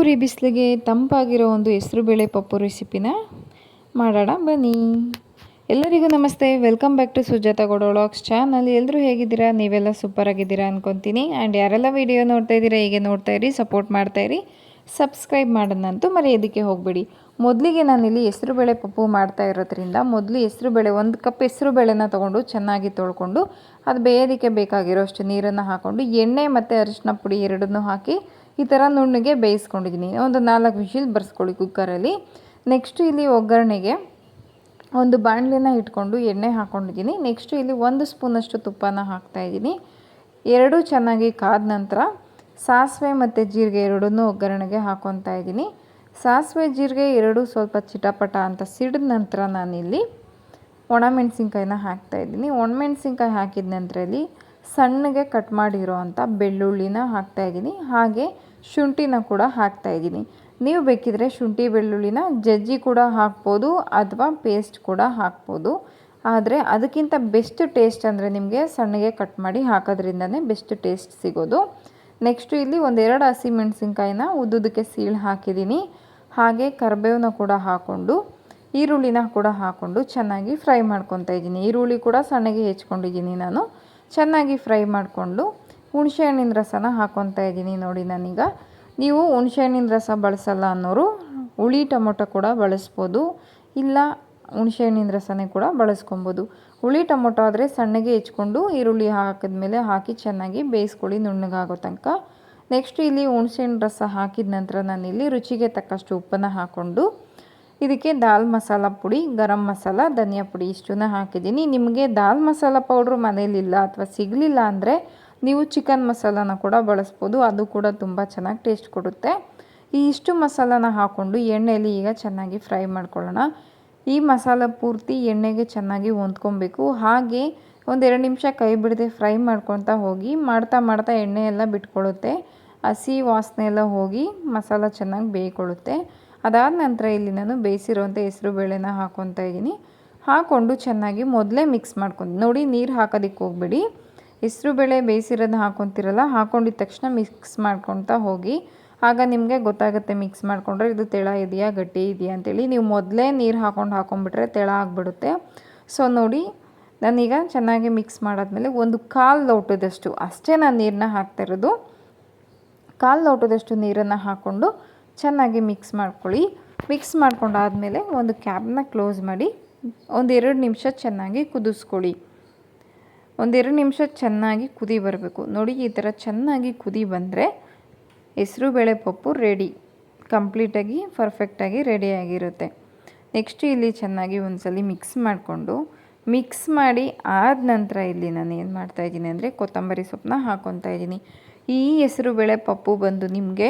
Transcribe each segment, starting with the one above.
ಉರಿ ಬಿಸಿಲಿಗೆ ತಂಪಾಗಿರೋ ಒಂದು ಹೆಸರುಬೇಳೆ ಪಪ್ಪು ರೆಸಿಪಿನ ಮಾಡೋಣ, ಬನ್ನಿ. ಎಲ್ಲರಿಗೂ ನಮಸ್ತೆ. ವೆಲ್ಕಮ್ ಬ್ಯಾಕ್ ಟು ಸುಜಾತ ಗೊಡೋಳಾಕ್ಸ್ ಚಾನಲ್. ಎಲ್ಲರೂ ಹೇಗಿದ್ದೀರಾ? ನೀವೆಲ್ಲ ಸೂಪರ್ ಆಗಿದ್ದೀರಾ ಅನ್ಕೊತೀನಿ. ಆ್ಯಂಡ್ ಯಾರೆಲ್ಲ ವಿಡಿಯೋ ನೋಡ್ತಾ ಇದ್ದೀರಾ, ಹೀಗೆ ನೋಡ್ತಾ ಇರಿ, ಸಪೋರ್ಟ್ ಮಾಡ್ತಾ ಇರಿ, ಸಬ್ಸ್ಕ್ರೈಬ್ ಮಾಡೋಣಂತೂ ಮರೆಯೋದಕ್ಕೆ ಹೋಗಬೇಡಿ. ಮೊದಲಿಗೆ ನಾನಿಲ್ಲಿ ಹೆಸರುಬೇಳೆ ಪಪ್ಪು ಮಾಡ್ತಾ ಇರೋದ್ರಿಂದ ಮೊದಲು ಹೆಸರುಬೇಳೆ ಒಂದು ಕಪ್ ಹೆಸರುಬೇಳೆನ ತೊಗೊಂಡು ಚೆನ್ನಾಗಿ ತೊಳ್ಕೊಂಡು, ಅದು ಬೇಯೋದಕ್ಕೆ ಬೇಕಾಗಿರೋಷ್ಟು ನೀರನ್ನು ಹಾಕ್ಕೊಂಡು ಎಣ್ಣೆ ಮತ್ತು ಅರಿಶಿನ ಪುಡಿ ಎರಡನ್ನೂ ಹಾಕಿ ಈ ಥರ ನುಣ್ಣಗೆ ಬೇಯಿಸ್ಕೊಂಡಿದ್ದೀನಿ. ಒಂದು ನಾಲ್ಕು ವಿಷಿಲ್ ಬರ್ಸ್ಕೊಳ್ಳಿ ಕುಕ್ಕರಲ್ಲಿ. ನೆಕ್ಸ್ಟು ಇಲ್ಲಿ ಒಗ್ಗರಣೆಗೆ ಒಂದು ಬಾಣಲೆನ ಇಟ್ಕೊಂಡು ಎಣ್ಣೆ ಹಾಕ್ಕೊಂಡಿದ್ದೀನಿ ನೆಕ್ಸ್ಟು ಇಲ್ಲಿ ಒಂದು ಸ್ಪೂನಷ್ಟು ತುಪ್ಪನ ಹಾಕ್ತಾಯಿದ್ದೀನಿ ಎರಡೂ ಚೆನ್ನಾಗಿ ಕಾದ ನಂತರ ಸಾಸಿವೆ ಮತ್ತು ಜೀರಿಗೆ ಎರಡನ್ನೂ ಒಗ್ಗರಣೆಗೆ ಹಾಕ್ಕೊತಾ ಇದ್ದೀನಿ. ಸಾಸಿವೆ, ಜೀರಿಗೆ ಎರಡೂ ಸ್ವಲ್ಪ ಚಿಟಪಟ ಅಂತ ಸಿಡಿದ ನಂತರ ನಾನಿಲ್ಲಿ ಒಣಮೆಣ್ಸಿನ್ಕಾಯಿನ ಹಾಕ್ತಾಯಿದ್ದೀನಿ ಒಣಮೆಣ್ಸಿನ್ಕಾಯಿ ಹಾಕಿದ ನಂತರ ಇಲ್ಲಿ ಸಣ್ಣಗೆ ಕಟ್ ಮಾಡಿರೋ ಅಂಥ ಬೆಳ್ಳುಳ್ಳಿನ ಹಾಕ್ತಾಯಿದ್ದೀನಿ ಹಾಗೆ ಶುಂಠಿನ ಕೂಡ ಹಾಕ್ತಾಯಿದ್ದೀನಿ ನೀವು ಬೇಕಿದ್ರೆ ಶುಂಠಿ, ಬೆಳ್ಳುಳ್ಳಿನ ಜಜ್ಜಿ ಕೂಡ ಹಾಕ್ಬೋದು ಅಥವಾ ಪೇಸ್ಟ್ ಕೂಡ ಹಾಕ್ಬೋದು. ಆದರೆ ಅದಕ್ಕಿಂತ ಬೆಸ್ಟ್ ಟೇಸ್ಟ್ ಅಂದರೆ ನಿಮಗೆ ಸಣ್ಣಗೆ ಕಟ್ ಮಾಡಿ ಹಾಕೋದ್ರಿಂದನೇ ಬೆಸ್ಟ್ ಟೇಸ್ಟ್ ಸಿಗೋದು. ನೆಕ್ಸ್ಟು ಇಲ್ಲಿ ಒಂದೆರಡು ಹಸಿಮೆಣಸಿನ್ಕಾಯಿನ ಉದ್ದುದಕ್ಕೆ ಸೀಳು ಹಾಕಿದ್ದೀನಿ. ಹಾಗೆ ಕರಿಬೇವನ್ನ ಕೂಡ ಹಾಕ್ಕೊಂಡು, ಈರುಳ್ಳಿನ ಕೂಡ ಹಾಕ್ಕೊಂಡು ಚೆನ್ನಾಗಿ ಫ್ರೈ ಮಾಡ್ಕೊತಾ ಇದ್ದೀನಿ. ಈರುಳ್ಳಿ ಕೂಡ ಸಣ್ಣಗೆ ಹೆಚ್ಕೊಂಡಿದ್ದೀನಿ ನಾನು. ಚೆನ್ನಾಗಿ ಫ್ರೈ ಮಾಡಿಕೊಂಡು ಹುಣಸೆಹಣ್ಣಿನ ರಸನ ಹಾಕ್ಕೊತಾ ಇದ್ದೀನಿ ನೋಡಿ ನಾನೀಗ. ನೀವು ಹುಣಸೆಹಣ್ಣಿನ ರಸ ಬಳಸಲ್ಲ ಅನ್ನೋರು ಹುಳಿ ಟೊಮೊಟೊ ಕೂಡ ಬಳಸ್ಬೋದು, ಇಲ್ಲ ಹುಣಸೆಹಣ್ಣಿನ ರಸನೇ ಕೂಡ ಬಳಸ್ಕೊಬೋದು ಹುಳಿ ಟೊಮೊಟೊ ಆದರೆ ಸಣ್ಣಗೆ ಹೆಚ್ಕೊಂಡು ಈರುಳ್ಳಿ ಹಾಕಿದ್ಮೇಲೆ ಹಾಕಿ ಚೆನ್ನಾಗಿ ಬೇಯಿಸ್ಕೊಳ್ಳಿ, ನುಣ್ಣಗಾಗೋ ತನಕ. ನೆಕ್ಸ್ಟ್ ಇಲ್ಲಿ ಹುಣಸೆಹಣ್ಣು ರಸ ಹಾಕಿದ ನಂತರ ನಾನಿಲ್ಲಿ ರುಚಿಗೆ ತಕ್ಕಷ್ಟು ಉಪ್ಪನ್ನು ಹಾಕ್ಕೊಂಡು ಇದಕ್ಕೆ ದಾಲ್ ಮಸಾಲ ಪುಡಿ, ಗರಂ ಮಸಾಲ, ಧನಿಯಾ ಪುಡಿ ಇಷ್ಟನ್ನ ಹಾಕಿದ್ದೀನಿ. ನಿಮಗೆ ದಾಲ್ ಮಸಾಲ ಪೌಡ್ರು ಮನೇಲಿಲ್ಲ ಅಥವಾ ಸಿಗಲಿಲ್ಲ ಅಂದರೆ ನೀವು ಚಿಕನ್ ಮಸಾಲಾನ ಕೂಡ ಬಳಸ್ಬೋದು. ಅದು ಕೂಡ ತುಂಬ ಚೆನ್ನಾಗಿ ಟೇಸ್ಟ್ ಕೊಡುತ್ತೆ. ಈ ಇಷ್ಟು ಮಸಾಲಾನ ಹಾಕ್ಕೊಂಡು ಎಣ್ಣೆಯಲ್ಲಿ ಈಗ ಚೆನ್ನಾಗಿ ಫ್ರೈ ಮಾಡ್ಕೊಳ್ಳೋಣ. ಈ ಮಸಾಲ ಪೂರ್ತಿ ಎಣ್ಣೆಗೆ ಚೆನ್ನಾಗಿ ಹೊಂದ್ಕೊಬೇಕು. ಹಾಗೆ ಒಂದೆರಡು ನಿಮಿಷ ಕೈ ಬಿಡದೆ ಫ್ರೈ ಮಾಡ್ಕೊತಾ ಹೋಗಿ ಮಾಡ್ತಾ ಮಾಡ್ತಾ ಎಣ್ಣೆ ಎಲ್ಲ ಬಿಟ್ಕೊಳ್ಳುತ್ತೆ ಹಸಿ ವಾಸನೆ ಎಲ್ಲ ಹೋಗಿ ಮಸಾಲ ಚೆನ್ನಾಗಿ ಬೇಯ್ಕೊಳ್ಳುತ್ತೆ. ಅದಾದ ನಂತರ ಇಲ್ಲಿ ನಾನು ಬೇಯಿಸಿರುವಂಥ ಹೆಸರು ಬೇಳೆನ ಹಾಕೊತಾ ಇದ್ದೀನಿ. ಹಾಕ್ಕೊಂಡು ಚೆನ್ನಾಗಿ ಮೊದಲೇ ಮಿಕ್ಸ್ ಮಾಡ್ಕೊಂಡು ನೋಡಿ ನೀರು ಹಾಕೋದಕ್ಕೆ ಹೋಗ್ಬೇಡಿ. ಹೆಸರು ಬೇಳೆ ಬೇಯಿಸಿರೋದನ್ನ ಹಾಕ್ಕೊತಿರಲ್ಲ ಹಾಕ್ಕೊಂಡಿದ್ದ ತಕ್ಷಣ ಮಿಕ್ಸ್ ಮಾಡ್ಕೊತಾ ಹೋಗಿ. ಆಗ ನಿಮಗೆ ಗೊತ್ತಾಗುತ್ತೆ ಮಿಕ್ಸ್ ಮಾಡಿಕೊಂಡ್ರೆ ಇದು ತೆಳ ಇದೆಯಾ, ಗಟ್ಟಿ ಇದೆಯಾ ಅಂತೇಳಿ. ನೀವು ಮೊದಲೇ ನೀರು ಹಾಕ್ಕೊಂಡು ಹಾಕೊಂಡ್ಬಿಟ್ರೆ ತೆಳ ಆಗಿಬಿಡುತ್ತೆ. ಸೊ ನೋಡಿ, ನಾನೀಗ ಚೆನ್ನಾಗಿ ಮಿಕ್ಸ್ ಮಾಡಾದ್ಮೇಲೆ ಒಂದು ಕಾಲು ಲೋಟದಷ್ಟು ಅಷ್ಟೇ ನಾನು ನೀರನ್ನ ಹಾಕ್ತಾ ಇರೋದು. ಕಾಲು ಲೋಟದಷ್ಟು ನೀರನ್ನು ಹಾಕ್ಕೊಂಡು ಚೆನ್ನಾಗಿ ಮಿಕ್ಸ್ ಮಾಡ್ಕೊಳ್ಳಿ. ಮಿಕ್ಸ್ ಮಾಡ್ಕೊಂಡಾದಮೇಲೆ ಒಂದು ಕ್ಯಾಬ್ನ ಕ್ಲೋಸ್ ಮಾಡಿ ಒಂದೆರಡು ನಿಮಿಷ ಚೆನ್ನಾಗಿ ಕುದಿಸ್ಕೊಳ್ಳಿ. ಒಂದೆರಡು ನಿಮಿಷ ಚೆನ್ನಾಗಿ ಕುದಿ ಬರಬೇಕು. ನೋಡಿ, ಈ ಥರ ಚೆನ್ನಾಗಿ ಕುದಿ ಬಂದರೆ ಹೆಸರು ಬೇಳೆ ಪಪ್ಪು ರೆಡಿ. ಕಂಪ್ಲೀಟಾಗಿ, ಪರ್ಫೆಕ್ಟಾಗಿ ರೆಡಿಯಾಗಿರುತ್ತೆ ನೆಕ್ಸ್ಟ್ ಇಲ್ಲಿ ಚೆನ್ನಾಗಿ ಒಂದ್ಸಲಿ ಮಿಕ್ಸ್ ಮಾಡಿಕೊಂಡು, ಮಿಕ್ಸ್ ಮಾಡಿ ಆದ ನಂತರ ಇಲ್ಲಿ ನಾನು ಏನು ಮಾಡ್ತಾಯಿದ್ದೀನಿ ಅಂದರೆ ಕೊತ್ತಂಬರಿ ಸೊಪ್ಪನ್ನ ಹಾಕ್ಕೊತಾ ಇದ್ದೀನಿ. ಈ ಹೆಸರು ಬೇಳೆ ಪಪ್ಪು ಬಂದು ನಿಮಗೆ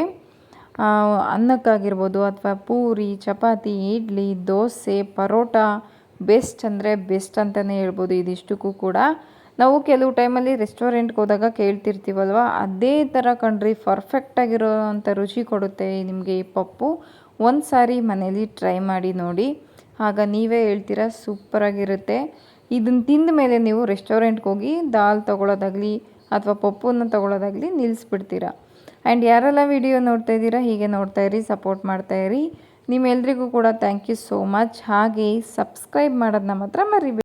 ಅನ್ನಕ್ಕಾಗಿರ್ಬೋದು ಅಥವಾ ಪೂರಿ, ಚಪಾತಿ, ಇಡ್ಲಿ, ದೋಸೆ, ಪರೋಟ, ಬೆಸ್ಟ್ ಅಂದರೆ ಬೆಸ್ಟ್ ಅಂತಲೇ ಹೇಳ್ಬೋದು ಇದಿಷ್ಟಕ್ಕೂ ಕೂಡ. ನಾವು ಕೆಲವು ಟೈಮಲ್ಲಿ ರೆಸ್ಟೋರೆಂಟ್ಗೆ ಹೋದಾಗ ಕೇಳ್ತಿರ್ತೀವಲ್ವ? ಅದೇ ಥರ ಕಣ್ರಿ ಪರ್ಫೆಕ್ಟಾಗಿರೋ ಅಂಥ ರುಚಿ ಕೊಡುತ್ತೆ ನಿಮಗೆ ಈ ಪಪ್ಪು. ಒಂದು ಸಾರಿ ಮನೇಲಿ ಟ್ರೈ ಮಾಡಿ ನೋಡಿ. ಆಗ ನೀವೇ ಹೇಳ್ತೀರಾ ಸೂಪರಾಗಿರುತ್ತೆ ಇದನ್ನು ತಿಂದ ಮೇಲೆ ನೀವು ರೆಸ್ಟೋರೆಂಟ್ಗೆ ಹೋಗಿ ದಾಲ್ ತೊಗೊಳೋದಾಗಲಿ ಅಥವಾ ಪಪ್ಪುನ ತೊಗೊಳೋದಾಗಲಿ ನಿಲ್ಲಿಸ್ಬಿಡ್ತೀರಾ ಆ್ಯಂಡ್ ಯಾರೆಲ್ಲ ವಿಡಿಯೋ ನೋಡ್ತಾ ಇದ್ದೀರಾ, ಹೀಗೆ ನೋಡ್ತಾ ಇರಿ ಸಪೋರ್ಟ್ ಮಾಡ್ತಾ ಇರಿ. ನಿಮ್ಮೆಲ್ಲರಿಗೂ ಕೂಡ ಥ್ಯಾಂಕ್ ಯು ಸೋ ಮಚ್ ಹಾಗೆ ಸಬ್ಸ್ಕ್ರೈಬ್ ಮಾಡೋದನ್ನ ಮಾತ್ರ ಮರಿಬೇಡಿ.